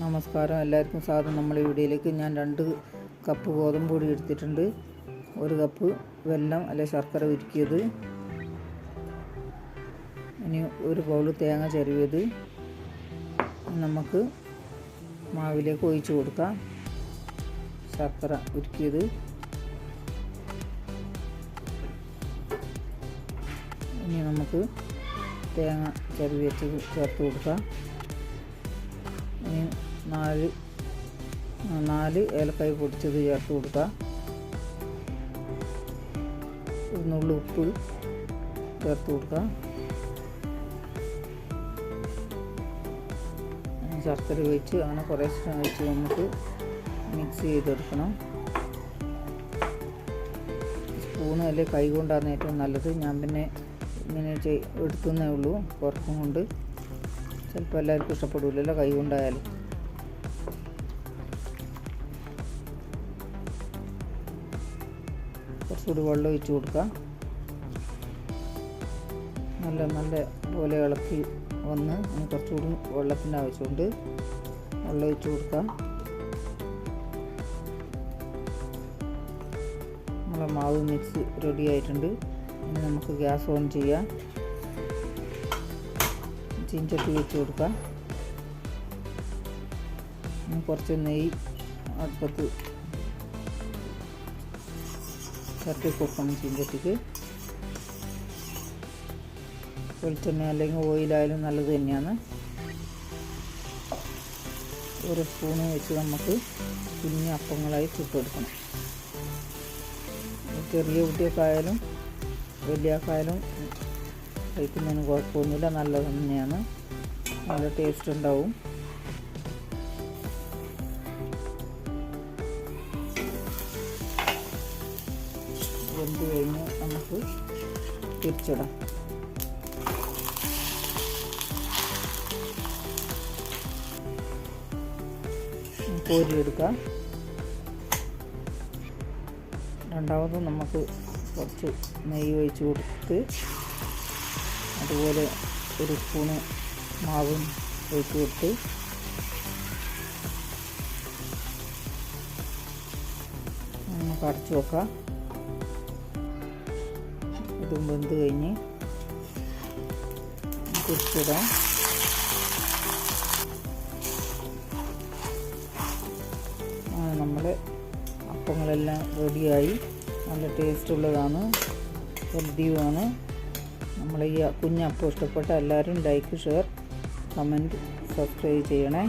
നമസ്കാരം. എല്ലാവർക്കും സാധനം ഈ വീഡിയോയിലേക്ക് ഞാൻ രണ്ട് കപ്പ് ഗോതമ്പ് പൊടി എടുത്തിട്ടുണ്ട്. ഒരു കപ്പ് വെല്ലം അല്ലെ ശർക്കര ഉരുക്കിയത്. ഇനി ഒരു ബൗൾ തേങ്ങ ചെരുവിയത് നമുക്ക് മാവിലേക്ക് ഒഴിച്ച് കൊടുക്കാം. ശർക്കര ഉരുക്കിയത്. ഇനി നമുക്ക് തേങ്ങ ചെരുവി വെച്ച് ചേർത്ത് കൊടുക്കാം. നാല് നാല് ഏലക്കായ പൊടിച്ചത് ചേർത്ത് കൊടുക്കുക ഒരു ഉപ്പ് ചേർത്ത് കൊടുക്കുക ശർക്കര ഒഴിച്ച് അങ്ങനെ കുറേ ഒഴിച്ച് നമുക്ക് മിക്സ് ചെയ്തെടുക്കണം. സ്പൂണ് അല്ലെങ്കിൽ കൈ കൊണ്ടാണ് ഏറ്റവും നല്ലത്. ഞാൻ പിന്നെ ഇങ്ങനെ ചെയ് എടുക്കുന്നേ ഉള്ളൂ പുറത്തും കൊണ്ട്. ചിലപ്പോൾ എല്ലാവർക്കും ഇഷ്ടപ്പെടില്ലല്ലോ കൈ കൊണ്ടായാലും. കുറച്ചുകൂടി വെള്ളം ഒഴിച്ച് കൊടുക്കാം. നല്ല നല്ല പോലെ ഇളക്കി വന്ന് ഇനി കുറച്ചുകൂടി വെള്ളത്തിന്റെ ആവശ്യമുണ്ട്. വെള്ളം ഒഴിച്ച് കൊടുക്കാം. നമ്മളെ മാവ് മിക്സ് റെഡി ആയിട്ടുണ്ട്. ഇനി നമുക്ക് ഗ്യാസ് ഓൺ ചെയ്യാം. ചീഞ്ചട്ടി വെച്ച് കൊടുക്കാം. കുറച്ച് നെയ്യ് അടുപ്പത്ത് ചട്ടി കൊടുക്കണം ചീഞ്ചട്ടിക്ക് വെളിച്ചെണ്ണ അല്ലെങ്കിൽ ഓയിലായാലും നല്ലത് തന്നെയാണ്. ഒരു സ്പൂണ് വെച്ച് നമുക്ക് കുഞ്ഞ് അപ്പങ്ങളായി ചുട്ടെടുക്കണം ചെറിയ കുട്ടിയൊക്കെ ആയാലും വലിയക്കായാലും കഴിക്കുന്നതിന് കുഴപ്പമൊന്നുമില്ല. നല്ലത് തന്നെയാണ്. നല്ല ടേസ്റ്റ് ഉണ്ടാവും. വെന്ത് കഴിഞ്ഞ് നമുക്ക് തിരിച്ചിടാം. കോരിയെടുക്കാം. രണ്ടാമത് നമുക്ക് കുറച്ച് നെയ്യ് ഒഴിച്ച് കൊടുത്ത് അതുപോലെ ഒരു സ്പൂണ് മാവും ഒഴിച്ചു കൊടുത്ത് നമുക്ക് അടച്ചു വെക്കാം ഇതും വെന്ത് കഴിഞ്ഞ് കുറിച്ചിടാം നമ്മുടെ അപ്പങ്ങളെല്ലാം റെഡിയായി. നല്ല ടേസ്റ്റ് ഉള്ളതാണ് ഹെൽത്തിയുമാണ് നമ്മളെ ഈ കുഞ്ഞപ്പം ഇഷ്ടപ്പെട്ട എല്ലാവരും ലൈക്ക് ഷെയർ കമന്റ് സബ്സ്ക്രൈബ് ചെയ്യണേ.